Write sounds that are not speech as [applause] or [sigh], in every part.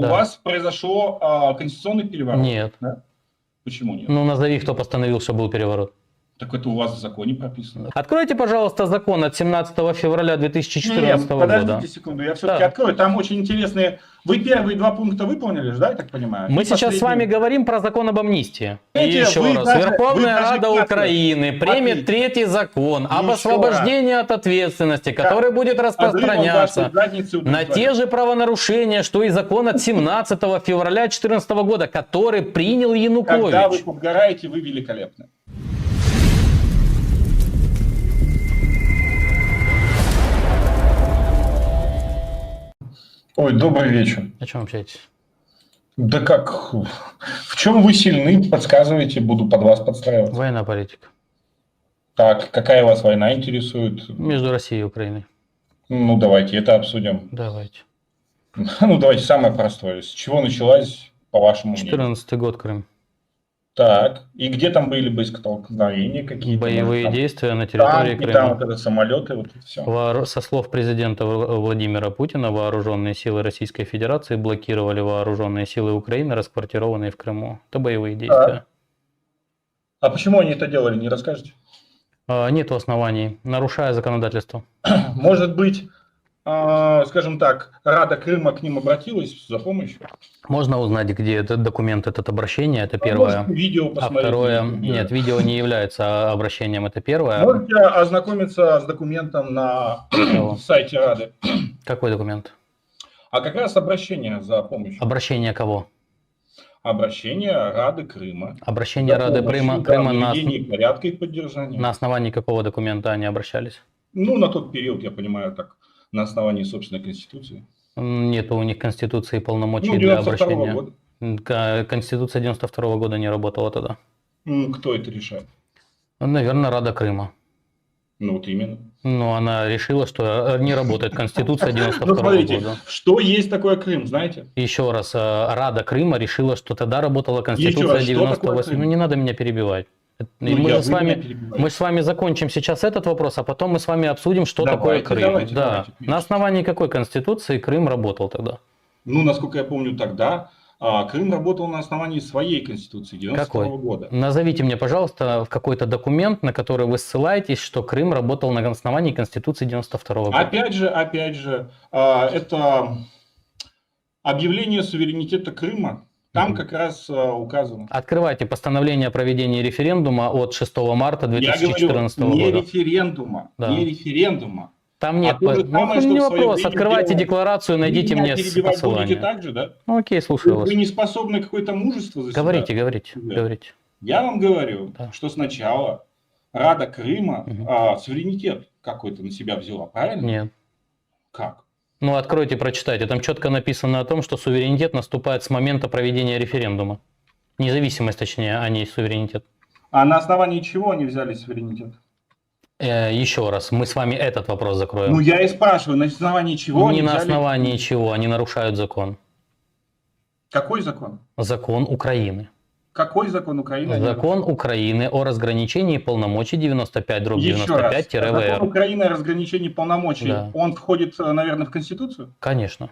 у Да. вас произошло а, конституционный переворот? Нет. Почему нет? Ну, назови, кто постановил, что был переворот. Так это у вас в законе прописано. Откройте, пожалуйста, закон от 17 февраля 2014 Нет, подождите года. секунду, я все-таки Да. открою. Там очень интересные... Вы первые два пункта выполнили да, я так понимаю? Мы И сейчас с последний. вами говорим про закон об амнистии. И Знаете, еще вы раз. даже- Верховная даже Рада Украины примет Смотрите. третий закон об Еще освобождении от ответственности, который будет Подрывом распространяться вашей задницы на те же правонарушения, что и закон от 17 февраля 2014 года, который принял Когда вы Янукович. подгораете, вы великолепны. Ой, добрый вечер. О чем общаетесь? Да как? В чем вы сильны? Подсказывайте, буду под вас подстраиваться. Военная политика. Так, какая вас война интересует? Между Россией и Украиной. Ну, давайте это обсудим. Давайте. [laughs] Ну, давайте самое простое. С чего началась, по вашему мнению? 14 год Крым. Так, и где там были боестолкновения какие-то? Боевые Может, там действия на территории танки, там Крыма. вот это самолеты, вот это все. Вооору- Со слов президента Владимира Путина, вооруженные силы Российской Федерации блокировали вооруженные силы Украины, расквартированные в Крыму. Это боевые действия. А почему они это делали, не расскажете? А, Нет оснований, нарушая законодательство. Может быть, а, скажем так, Рада Крыма к ним обратилась за помощью? Можно узнать, где этот документ, этот обращение, это А первое. можете видео А посмотреть. второе, на Ютубе. нет, видео не является обращением, это первое. Можете ознакомиться с документом на сайте Рады. Какой документ? А как раз обращение за помощью. Обращение кого? Обращение Рады Крыма. Обращение За Рады Крыма, Крыма на, порядка и поддержания. на основании какого документа они обращались? Ну, на тот период, я понимаю, так, на основании собственной конституции. Нет у них конституции полномочий Ну, для 92 обращения. года. Конституция 92 года не работала тогда. М, Кто это решает? Наверное, Рада Крыма. Ну, вот именно. Но она решила, что э, не работает Конституция Ну, 92 смотрите, года. что есть такое Крым, знаете? Еще раз, э, Рада Крыма решила, что тогда работала Конституция раз, что такое 98. Крым? Ну, не надо меня перебивать. Ну, мы, же с вами, мы с вами закончим сейчас этот вопрос, а потом мы с вами обсудим, что Давайте, такое Крым. давайте, да. давайте, На основании какой Конституции Крым работал тогда? Ну, насколько я помню, тогда а, Крым работал на основании своей конституции 92 Какой? года. Назовите мне, пожалуйста, какой-то документ, на который вы ссылаетесь, что Крым работал на основании Конституции 92 года. Опять же, опять же, а, это объявление суверенитета Крыма. Там как раз а, указано. Открывайте постановление о проведении референдума от 6 марта Я 2014 говорю, не года. референдума, Да. не референдума. Там нет, А по- самое, ну, что не вопрос, открывайте делал- декларацию, найдите меня мне посылание. будете так же, да? Ну, окей, слушаю Вы, вас. вы не способны какое-то мужество за себя? Говорите, говорите, Да. говорите. Я вам говорю, Да. что сначала Рада Крыма Мгм. а, суверенитет какой-то на себя взяла, правильно? Нет. Как? Ну, откройте, прочитайте. Там четко написано о том, что суверенитет наступает с момента проведения референдума. Независимость, точнее, а не суверенитет. А на основании чего они взяли суверенитет? Э, еще раз, мы с вами этот вопрос закроем. Ну, я и спрашиваю, на основании чего не они на взяли- основании чего они нарушают закон. Какой закон? Закон Украины. Какой закон Украины? Закон Украины о разграничении полномочий 95 дробь Еще раз. 95 Закон ВР. Украины о разграничении полномочий, Да. он входит, э, наверное, в Конституцию? Конечно.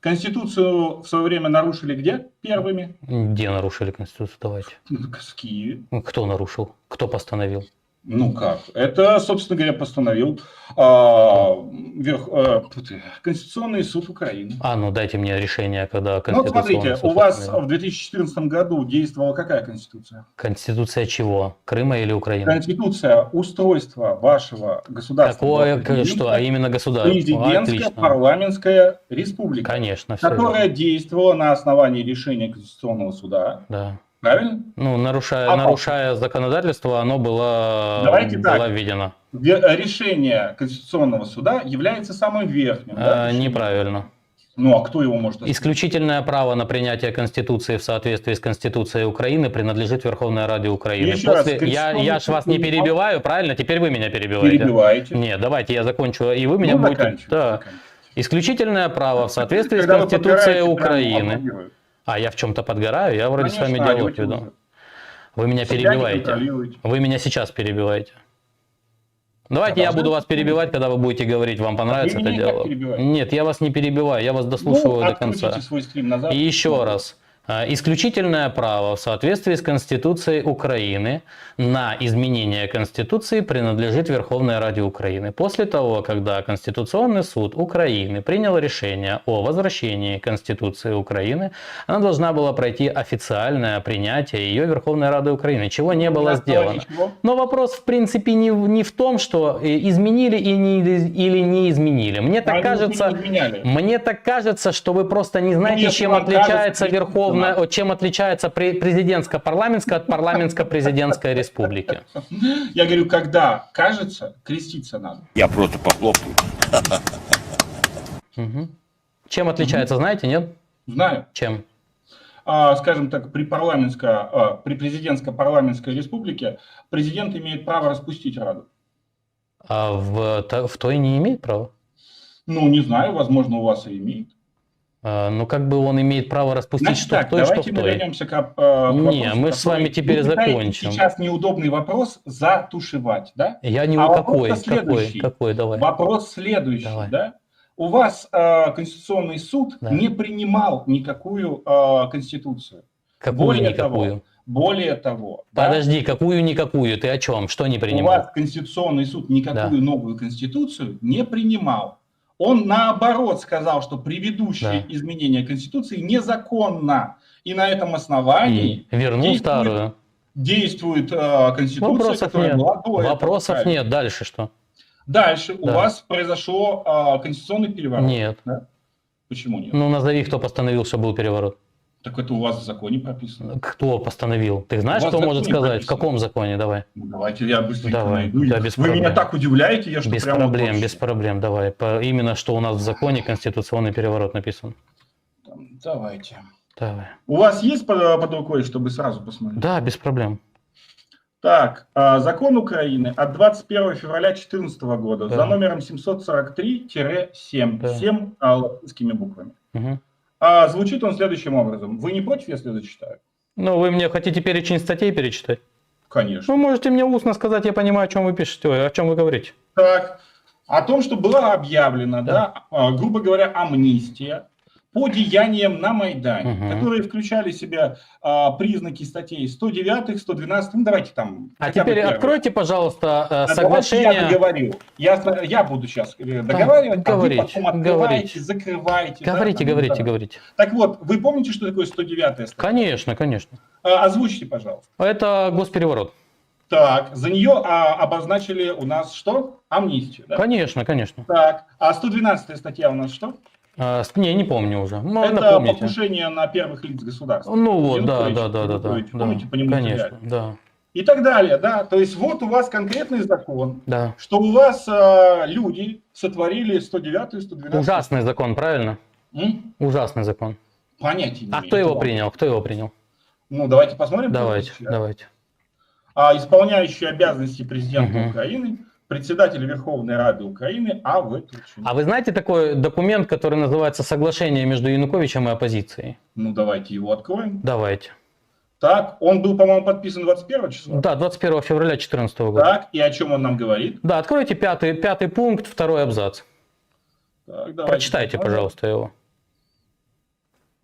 Конституцию в свое время нарушили где первыми? Где нарушили Конституцию? Давайте. В Киеве. Кто нарушил? Кто постановил? Ну как? Это, собственно говоря, постановил а, верх- ты, Конституционный суд Украины. А, ну дайте мне решение, когда Ну, Конституционный смотрите, суд у вас постановил. в 2014 году действовала какая Конституция? Конституция чего? Крыма или Украины? Конституция устройства вашего государства. Какое, что, а именно государство? Президентская Отлично. парламентская республика, Конечно, которая действовала на основании решения Конституционного суда. Да. Правильно? Ну, нарушая, А нарушая законодательство, оно было, Давайте было так. введено. Ве- Решение Конституционного суда является самым верхним. да, Э, решением? неправильно. Ну, а кто его может остановить? Исключительное право на принятие Конституции в соответствии с Конституцией Украины принадлежит Верховной Раде Украины. Еще раз, После... я, Конституционный я ж вас не перебиваю, правильно? Теперь вы меня перебиваете. Перебиваете. Нет, давайте я закончу, и вы меня Ну, будете... Да. Исключительное право в соответствии с Когда вы Конституцией Украины. А я в чем-то подгораю, я вроде с вами Конечно, диалог веду. уже. Вы меня Себя перебиваете. Вы меня сейчас перебиваете. Давайте я буду вас перебивать, когда вы будете говорить, вам понравится это дело. Нет, я вас не перебиваю, я вас дослушиваю ну, до конца. свой стрим назад. И еще раз. А, Исключительное право в соответствии с Конституцией Украины на изменение Конституции принадлежит Верховной Раде Украины. После того, когда Конституционный суд Украины принял решение о возвращении Конституции Украины, она должна была пройти официальное принятие ее Верховной Рады Украины, чего не было сделано. Но вопрос, в принципе, не, в- не в том, что э, изменили и не, или не изменили. Мне так кажется, мне так кажется, что вы просто не знаете, чем отличается верховная, о, чем отличается пре- президентско-парламентская от парламентско-президентской республики. Я говорю, когда кажется, креститься надо. Я просто похлопаю. Чем отличается, знаете, нет? Знаю. Чем? А, скажем так, при парламентско, а, при президентско-парламентской республике президент имеет право распустить Раду. А в, в той не имеет права? Ну, не знаю, возможно, у вас и имеет. А, ну, как бы он имеет право распустить Значит что в так, той, что давайте в мы той. вернемся к, а, к Не, вопросу, мы с вами теперь закончим. Сейчас неудобный вопрос затушевать, да? Я не А какой, вопрос-то какой, следующий. какой, давай. Вопрос следующий, Давай. да? У вас а, Конституционный суд Да. не принимал никакую а, Конституцию. Какую более никакую? того, Более того, да, Подожди, какую никакую? Ты о чем? Что не у принимал? вас Конституционный суд никакую новую Конституцию не принимал. Он наоборот сказал, что предыдущие Да. изменения Конституции незаконно. И на этом основании И вернул действует старую. действует э, Конституция, Вопросов которая нет. была до этого. Вопросов Правильно. нет. Дальше что? Дальше у Да. вас произошел э, конституционный переворот. Нет. Почему нет? Ну, назови, кто постановил, что был переворот. Так это у вас в законе прописано. Кто постановил? Ты знаешь, кто в может сказать? В прописано. каком законе? Давай. Ну, давайте я быстренько Давай. найду. Да, без Вы меня проблем. так удивляете, я что без прямо проблем, вот без проблем. Давай. По- именно что у нас в законе конституционный переворот написан. Давайте. Давай. У вас есть под, под рукой, чтобы сразу посмотреть? Да, без проблем. Так, а, закон Украины от 21 февраля 2014 года Да. за номером 743-7, Да. 7 а, латинскими буквами. Мгм. А, звучит он следующим образом. Вы не против, если зачитаю? Ну, вы мне хотите перечень статей перечитать? Конечно. Вы можете мне устно сказать, я понимаю, о чем вы пишете, о чем вы говорите. Так, о том, что была объявлена, да, а, грубо говоря, амнистия по деяниям на Майдане, Мгм. которые включали в себя а, признаки статей 109, 112, ну давайте там. А теперь откройте, пожалуйста, э, соглашение. Я договорю. Я, я буду сейчас договаривать, говорите, а вы потом открываете, говорите. закрываете. да, Говорите, там, говорите, да. говорите. Так вот, вы помните, что такое 109 статья? Конечно, конечно. А, Озвучьте, пожалуйста. Это госпереворот. Так, за нее а, обозначили у нас что? Амнистию. да? Конечно, конечно. Так, а 112 статья у нас что? А, не, не помню уже. Ну, Это напомните. покушение на первых лиц государства. Ну вот, да, да, да, да, да. Янукович, да. помните, по нему Конечно, стреляли? да, И так далее, да. То есть вот у вас конкретный закон, да. что у вас а, люди сотворили 109 112 Ужасный закон, правильно? М? Ужасный закон. Понятия не А кто его Ладно. принял? Кто его принял? Ну, давайте посмотрим. Давайте, давайте. А, исполняющий обязанности президента Мгм. Украины, председатель Верховной Рады Украины А.В. Турчин. А вы знаете такой документ, который называется «Соглашение между Януковичем и оппозицией»? Ну, давайте его откроем. Давайте. Так, он был, по-моему, подписан 21 числа. Да, 21 февраля 2014 года. Так, и о чем он нам говорит? Да, откройте пятый, пятый пункт, второй абзац. Так, давайте Прочитайте, пожалуйста, его.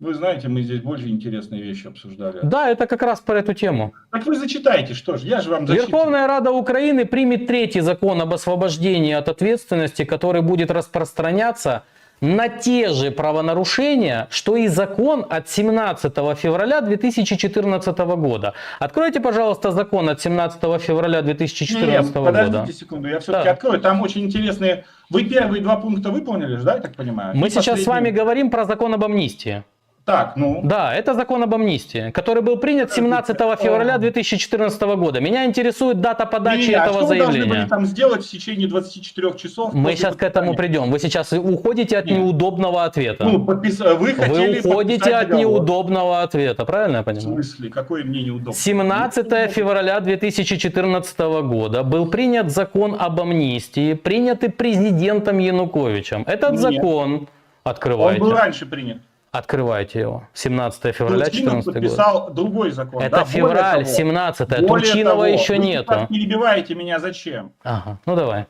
Вы знаете, мы здесь больше интересные вещи обсуждали. Да, это как раз про эту тему. Так вы зачитайте, что ж, я же вам зачитываю. Верховная Рада Украины примет третий закон об освобождении от ответственности, который будет распространяться на те же правонарушения, что и закон от 17 февраля 2014 года. Откройте, пожалуйста, закон от 17 февраля 2014 Нет, подождите года. секунду, я все-таки Да. открою. Там очень интересные... Вы первые два пункта выполнили же, да, я так понимаю? Мы сейчас с последний- вами говорим про закон об амнистии. Так, ну... Да, это закон об амнистии, который был принят 17 февраля 2014 года. Меня интересует дата подачи Не-не, а этого что вы должны были заявления. там сделать в течение 24 часов? Мы сейчас к этому подписания? придем. Вы сейчас уходите от Нет. неудобного ответа. Ну, подпис... Вы хотели Вы уходите от договор. неудобного ответа, правильно я В понимаю? смысле? Какое мне неудобно? 17 февраля 2014 года был принят закон об амнистии, принятый президентом Януковичем. Этот Нет. закон, Он был раньше принят. Открывайте его. 17 февраля Турчинов 2014 год. подписал другой закон. Это да, февраль, того- 17 более Турчинова того, еще вы нету. так перебиваете меня зачем? Ага, ну давай.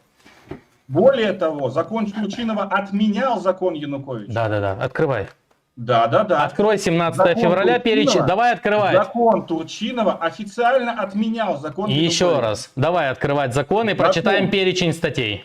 Более того, закон Турчинова отменял закон Януковича. Да, да, да. Открывай. Да, да, да. Открой 17 Закон февраля перечень. Давай открывать. Закон Турчинова официально отменял закон еще Януковича. раз. Давай открывать закон и Закон. прочитаем перечень статей.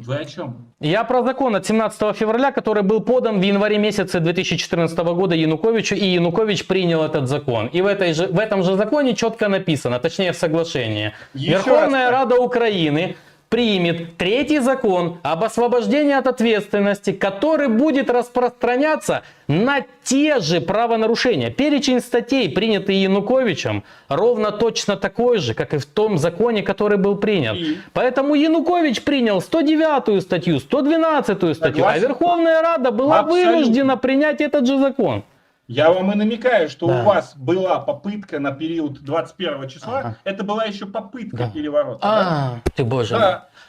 Вы о чем? Я про закон от 17 февраля, который был подан в январе месяце 2014 года Януковичу, и Янукович принял этот закон. И в, этой же, в этом же законе четко написано, точнее в соглашении. Еще Верховная раз. Рада Украины примет третий закон об освобождении от ответственности, который будет распространяться на те же правонарушения. Перечень статей, принятый Януковичем, ровно точно такой же, как и в том законе, который был принят. И? Поэтому Янукович принял 109 статью, 112 статью, а Согласен. Верховная Рада была Абсолютно. вынуждена принять этот же закон. Я вам и намекаю, что Да. у вас была попытка на период 21 числа. Ага. Это была еще попытка Да. переворота. А, ты боже да?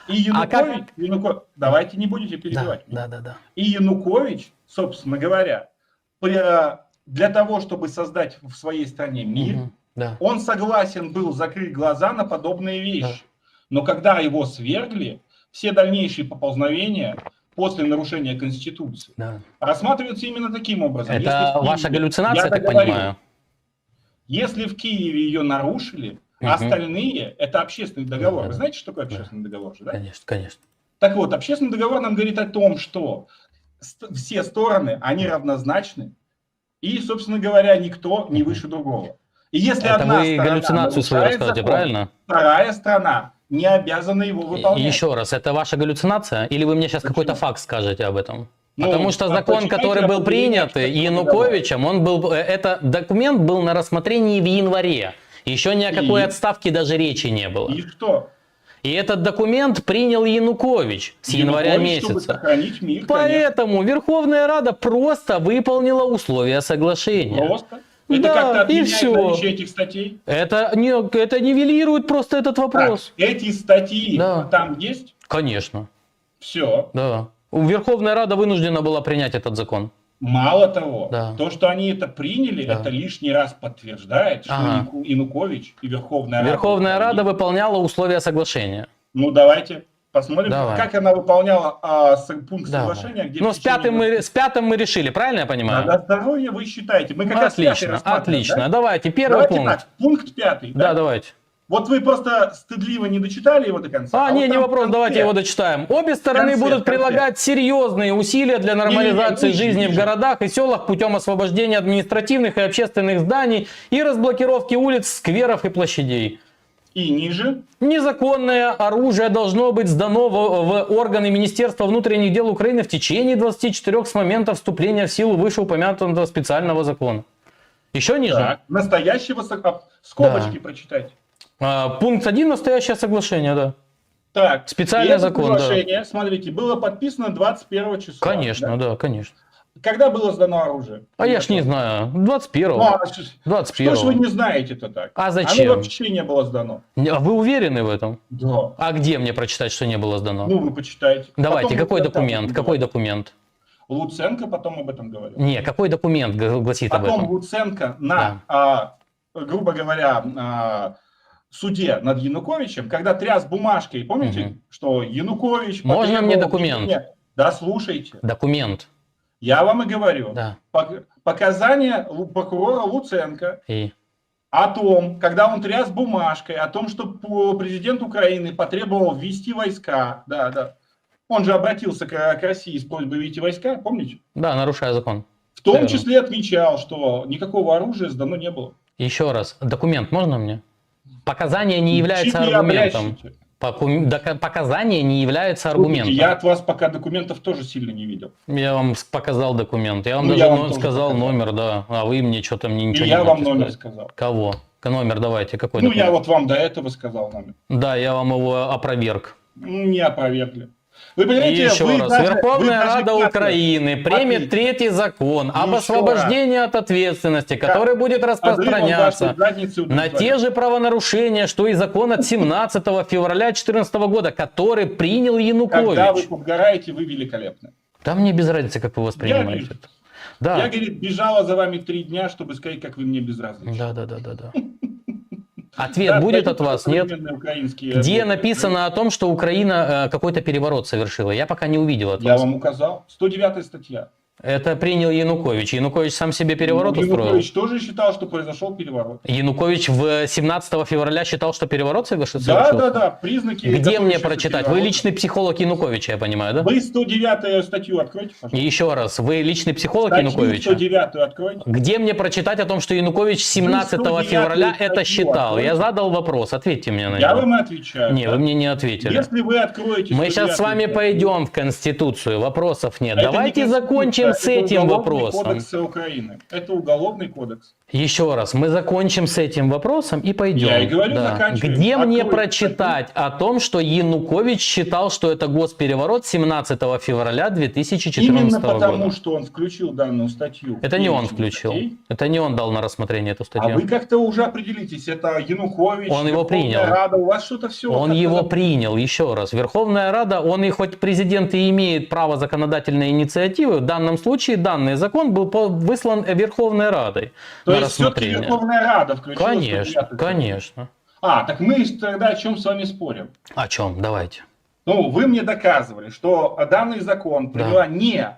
Да. И Янукович, как- Януко- давайте не будете перебивать. меня. Да, да, да. И Янукович, собственно говоря, при- для того, чтобы создать в своей стране мир, Мгм, Да. он согласен был закрыть глаза на подобные вещи. Но когда его свергли, все дальнейшие поползновения после нарушения Конституции да. рассматриваются именно таким образом. Это Киеве- ваша галлюцинация, я так договорю. понимаю. Если в Киеве ее нарушили, Мгм. остальные это общественный договор. Да, Вы да. знаете, что такое общественный договор? же, да? Конечно, конечно. Так вот, общественный договор нам говорит о том, что все стороны, они равнозначны, и, собственно говоря, никто не выше другого. И если Это одна вы сторона галлюцинацию свою закон, правильно? Вторая страна не обязана его выполнять. Еще раз, это ваша галлюцинация? Или вы мне сейчас какой-то факт скажете об этом? Ну, Потому что а закон, который был принят Януковичем, он был, э, это документ был на рассмотрении в январе. Еще ни о какой И? отставке даже речи не было. И что? И этот документ принял Янукович с января Янукович, чтобы месяца. мир, конечно, Поэтому Верховная Рада просто выполнила условия соглашения. просто. Это Да, как-то и отменяет всё. наличие этих статей. Это, не, это нивелирует просто этот Так, вопрос. эти статьи Да. там есть? Конечно, Все. да. Верховная Рада вынуждена была принять этот закон. Мало того, Да. то, что они это приняли, Да. это лишний раз подтверждает, что Ага. Янукович и Верховная Рада... Верховная Рада выполняла условия соглашения. Ну, давайте посмотрим, Давай. как она выполняла а, с- пункт Давай. соглашения. Где в с пятым, мы, с пятым мы решили, правильно я понимаю? Да, здоровье вы считаете. Мы как раз Отлично, да? Давайте, первый Давайте пункт. так, пункт пятый. Да, да? давайте. Вот вы просто стыдливо не дочитали его до конца. А, вот не, не там в вопрос, конце- давайте его дочитаем. Обе стороны конце, будут прилагать серьезные усилия для нормализации ниже, жизни в городах и селах путем освобождения административных и общественных зданий и разблокировки улиц, скверов и площадей. И ниже. Незаконное оружие должно быть сдано в, в органы Министерства внутренних дел Украины в течение 24 с момента вступления в силу вышеупомянутого специального закона. Еще ниже. Так, настоящего со- а, скобочки прочитайте. А, пункт 1. Настоящее соглашение, да. Так, Специальный закон, да. соглашение, смотрите, было подписано 21 числа. Конечно, да? да, конечно. Когда было сдано оружие? А я ж не знаю. 21 Ну, а что, 21 что ж вы не знаете-то так? А зачем? Оно вообще не было сдано. А Вы уверены в этом? Да. А где мне прочитать, что не было сдано? Ну, вы почитайте. Давайте, Потом какой об документ? Какой документ? Луценко потом об этом говорил. Не, какой документ гласит об Потом этом? Луценко на, а, грубо говоря, а, суде над Януковичем, когда тряс бумажкой, помните, Мгм. что Янукович... Можно мне документ? Да, слушайте. Документ. Я вам и говорю. Да. Пок- Показания прокурора Луценко И о том, когда он тряс бумажкой, о том, что президент Украины потребовал ввести войска. Да, да. Он же обратился к, России с просьбой ввести войска, помните? да, нарушая закон. В том Верно. числе отмечал, что никакого оружия сдано не было. Еще раз, документ можно мне? Показания не являются аргументом. обрящите? Показания не являются аргументом. Слушайте, Я от вас пока документов тоже сильно не видел. Я вам показал документ. Я вам Ну, даже я вам но- тоже сказал показал. номер, да. А вы мне что-то мне И ничего я не вам можете номер сказать. сказал. Кого? К- Номер давайте, какой Ну, документ? я вот вам до этого сказал номер. Да, я вам его опроверг. Ну, Не опровергли. Вы понимаете, еще вы раз, даже- Верховная вы даже Рада как-то- Украины примет Смотрите. третий закон об Еще освобождении от ответственности, который будет Подрывом распространяться на те же правонарушения, что и закон от 17 февраля 2014 года, который принял Когда вы Янукович. подгораете, вы великолепны. Да мне без разницы, как вы воспринимаете это. Я, Да. говорит, бежала за вами три дня, чтобы сказать, как вы мне безразличны. Да, да, да, да, да. [laughs] Ответ Да, будет от вас, нет? Где написано о том, что Украина э, какой-то переворот совершила? Я пока не увидел от Я вас. вам указал. 109 статья. Это принял Янукович. Янукович сам себе переворот Ну, устроил. Янукович тоже считал, что произошел переворот. Янукович в 17 февраля считал, что переворот совершил- Да, совершился? да, да, признаки. Где мне прочитать? Вы переворота. личный психолог Януковича, я понимаю, да? Вы 109 статью откройте, пожалуйста. еще раз, вы личный психолог Статью Януковича? 109 откройте. Где мне прочитать о том, что Янукович 17 109 февраля это считал? Я откройте. задал вопрос, ответьте мне на Я него. вам отвечаю. Не, да. вы мне не ответили. Если вы откроете... Мы сейчас 109 с вами пойдем в Конституцию, вопросов нет. не Давайте Конституция, закончим с это этим Уголовный вопросом. кодекс Украины. Это уголовный кодекс. Еще раз, мы закончим с этим вопросом и пойдем. Я и говорю, заканчиваем. Где мне Откройте прочитать о том, что Янукович считал, что это госпереворот 17 февраля 2014 Именно потому, года? что он включил данную статью. Это не он включил. статей. Это не он дал на рассмотрение эту А статью. вы как-то уже определитесь, это Янукович, Он его принял. Рада, у вас что-то все. Он его принял, еще раз. Верховная Рада, он и хоть президент и имеет право законодательной инициативы, в данном случае данный закон был выслан Верховной Радой То на есть все-таки рассмотрение. Верховная Рада включила Конечно, 109 конечно. А, так мы тогда о чем с вами спорим? О чем? Давайте. Ну, вы мне доказывали, что данный закон Да. приняла не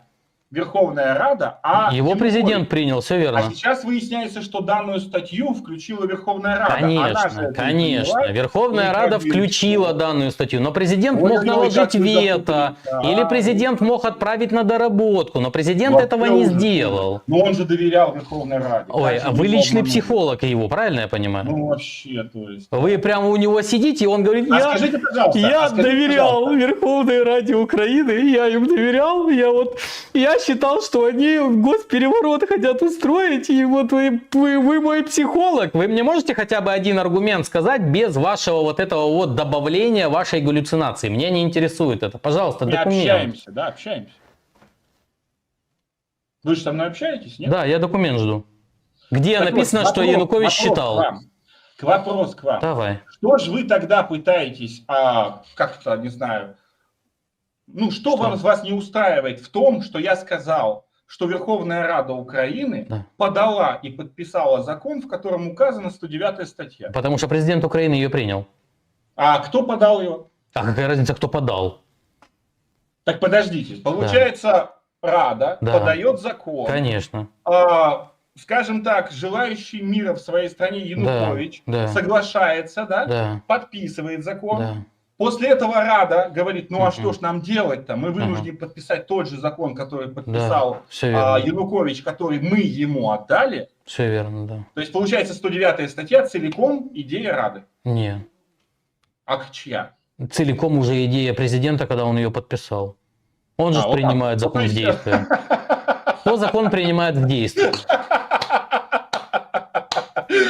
Верховная Рада, а Его президент принял, все А верно. сейчас выясняется, что данную статью включила Верховная Рада. Конечно, не конечно. приняла. Верховная Рада включила что? данную статью, но президент Ой, мог наложить вето, или А. президент мог отправить на доработку, но президент Вообще этого не сделал. Но он же доверял Верховной Раде. Ой, а вы личный обмануть? психолог его, правильно я понимаю? Ну, вообще, то есть. Вы прямо у него сидите, и он говорит, А я, скажите, пожалуйста, я а скажите, доверял пожалуйста, Верховной Раде Украины, я им доверял, я вот, я считал, что они госпереворот хотят устроить, и вот вы, вы, вы мой психолог. Вы мне можете хотя бы один аргумент сказать без вашего вот этого вот добавления вашей галлюцинации? Меня не интересует это. Пожалуйста, Мы документ. общаемся, да, общаемся. Вы же со мной общаетесь, нет? Да, я документ жду. Где Так вот, написано, что вопрос- Янукович вопрос считал? К, вам. К вопрос к вам. Давай. Что же вы тогда пытаетесь, а, как-то, не знаю, ну, что, Что? вам вас не устраивает в том, что я сказал, что Верховная Рада Украины Да. подала и подписала закон, в котором указана 109 статья. Потому что президент Украины ее принял. А кто подал ее? А какая разница, кто подал? Так подождите, получается, Рада Да. подает закон, Конечно. а, скажем так, желающий мира в своей стране Янукович да. соглашается, да, Да, подписывает закон. да. После этого Рада говорит, ну а что ж нам делать-то? Мы вынуждены подписать тот же закон, который подписал Все а. Янукович, который мы ему отдали. Все верно, да. То есть получается 109 статья целиком идея Рады. Не. А чья? Целиком уже идея президента, когда он ее подписал. Он же А, вот так. принимает Ну, закон в действие. [laughs] Кто закон принимает в действие?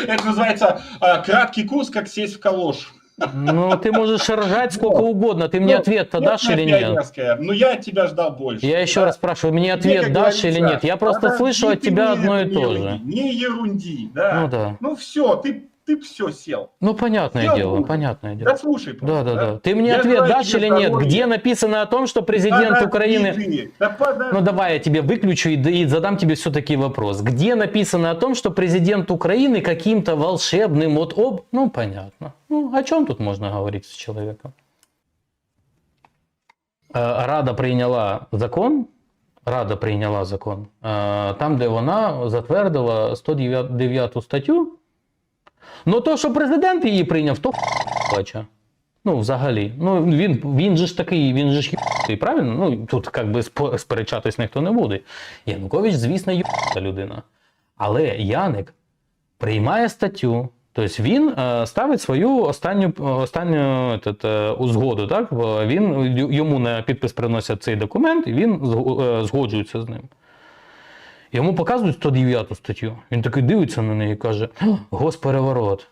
Это называется а, краткий курс, как сесть в калош. Ну, ты можешь ржать сколько угодно. Ты мне ответ-то дашь или нет? Ну я от тебя ждал больше. Я еще Да? раз спрашиваю, мне ответ как дашь или нет? Я просто слышу от тебя мне одно и то же. Не ерунди, да. Ну да. Ну все, ты, ты все сел. Ну, понятное Я дело, понятное дело. Да слушай Да, просто, да, да. Ты мне Я ответ желаю дашь или нет? здоровья. Где написано о том, что президент Подожди Украины... ты. Да подожди. Ну давай я тебе выключу и, и задам тебе все-таки вопрос. Где написано о том, что президент Украины каким-то волшебным вот об... Ну понятно. Ну о чем тут можно говорить с человеком? Е, Рада прийняла закон. Рада прийняла закон. е, Там, де вона затвердила 109 статтю. Ну то, що президент її прийняв, то плаче. Ну, взагалі. Ну, він, він же ж такий, він же ж єбаний, правильно? Ну, тут як би сперечатись ніхто не буде. Янукович, звісно, єбата людина. Але Яник приймає статтю, тобто він е, ставить свою останню, останню этот, е, узгоду. Так? Він, йому на підпис приносять цей документ, і він е, згоджується з ним. Йому показують 109 статтю. Він такий дивиться на неї і каже: «О, Госпереворот.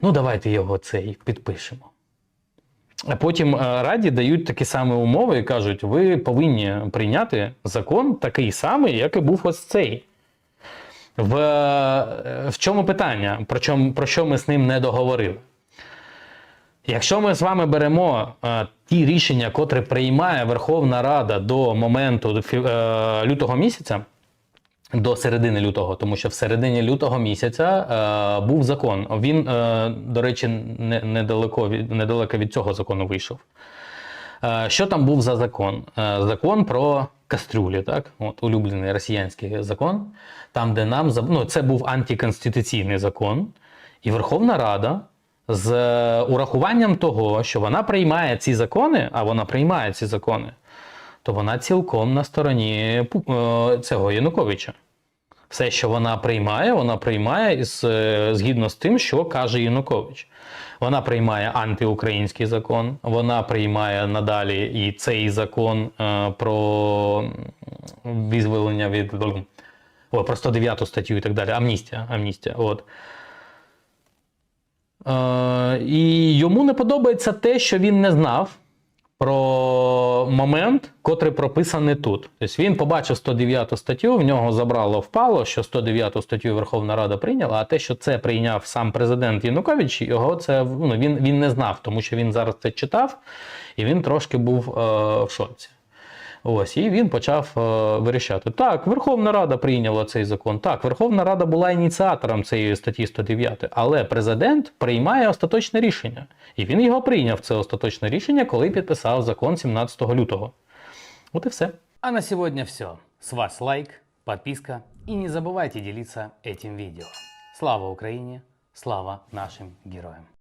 Ну, давайте його цей підпишемо. А потім е, раді дають такі самі умови і кажуть: ви повинні прийняти закон такий самий, як і був ось цей. В, е, в чому питання? Про, чому, про що ми з ним не договорили? Якщо ми з вами беремо е, ті рішення, котрі приймає Верховна Рада до моменту е, лютого місяця, До середини лютого, тому що в середині лютого місяця е, був закон. Він, е, до речі, не, недалеко, від, недалеко від цього закону вийшов. Е, що там був за закон? Е, закон про кастрюлі, так? От, улюблений росіянський закон, там, де нам ну, це був антиконституційний закон, і Верховна Рада з е, урахуванням того, що вона приймає ці закони, а вона приймає ці закони, то вона цілком на стороні е, цього Януковича. Все, що вона приймає, вона приймає е, згідно з тим, що каже Янукович. Вона приймає антиукраїнський закон, вона приймає надалі і цей закон е, про визволення від о, про 109 статтю і так далі. Амністія. амністія от. Е, і йому не подобається те, що він не знав про момент, котрий прописаний тут. Тобто він побачив 109 статтю, в нього забрало впало, що 109 статтю Верховна Рада прийняла, а те, що це прийняв сам президент Янукович, його це ну, він, він не знав, тому що він зараз це читав, і він трошки був е, в шоці. Ось, і він почав е, вирішати. Так, Верховна Рада прийняла цей закон. Так, Верховна Рада була ініціатором цієї статті 109, але президент приймає остаточне рішення. І він його прийняв, це остаточне рішення, коли підписав закон 17 лютого. От і все. А на сегодня все. С вас лайк, подписка и не забывайте делиться этим видео. Слава Украине, слава нашим героям.